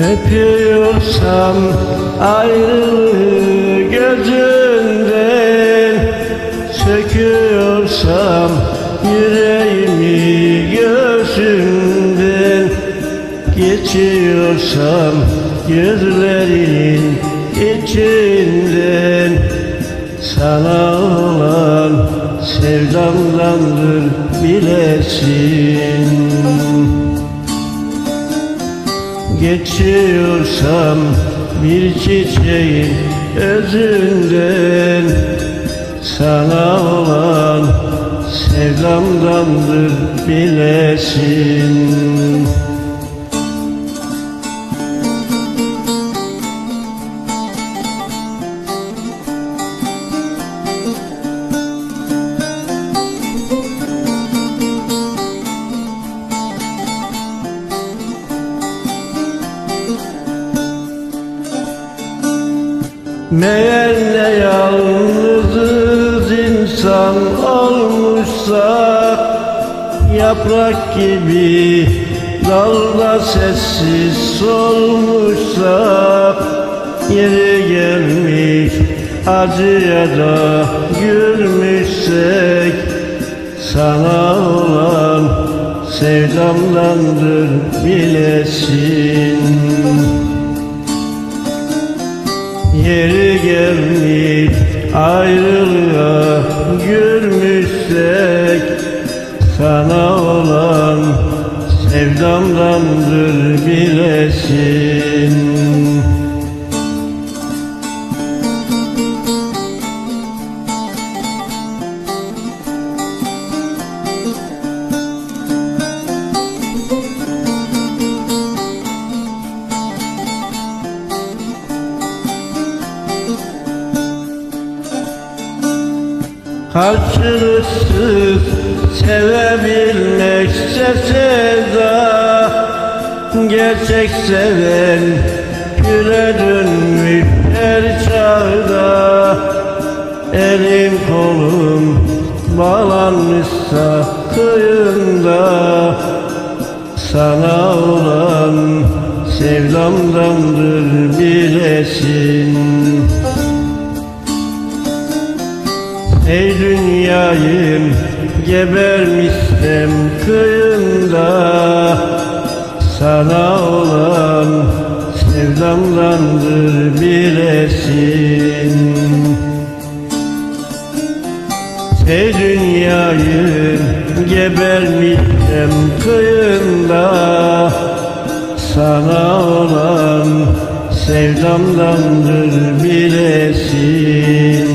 Öpüyorsam ayrılığı gözünden Söküyorsam yüreğimi göğsünden Geçiyorsam gözlerin içinden Sana olan sevdamdandır bilesin Geçiyorsam bir çiçeğin özünden Sana olan sevdamdandır bilesin Meğer ne yalnızız insan olmuşsak Yaprak gibi dalda sessiz solmuşsak Yeri gelmiş acıya da gülmüşsek Sana olan sevdamdandır bilesin. Yeri gelmiş ayrılığa gülmüşsek Sana olan sevdamdandır bilesin Karşılıksız sevebilmekse sevda Gerçek seven güle dönmüş her çağda. Elim kolum bağlanmışsa kıyında Sana olan sevdamdandır bilesin Ey dünyayım gebermişsem kıyında. Sana olan sevdamdandır bilesin. Ey dünyayım gebermişsem kıyında. Sana olan sevdamdandır bilesin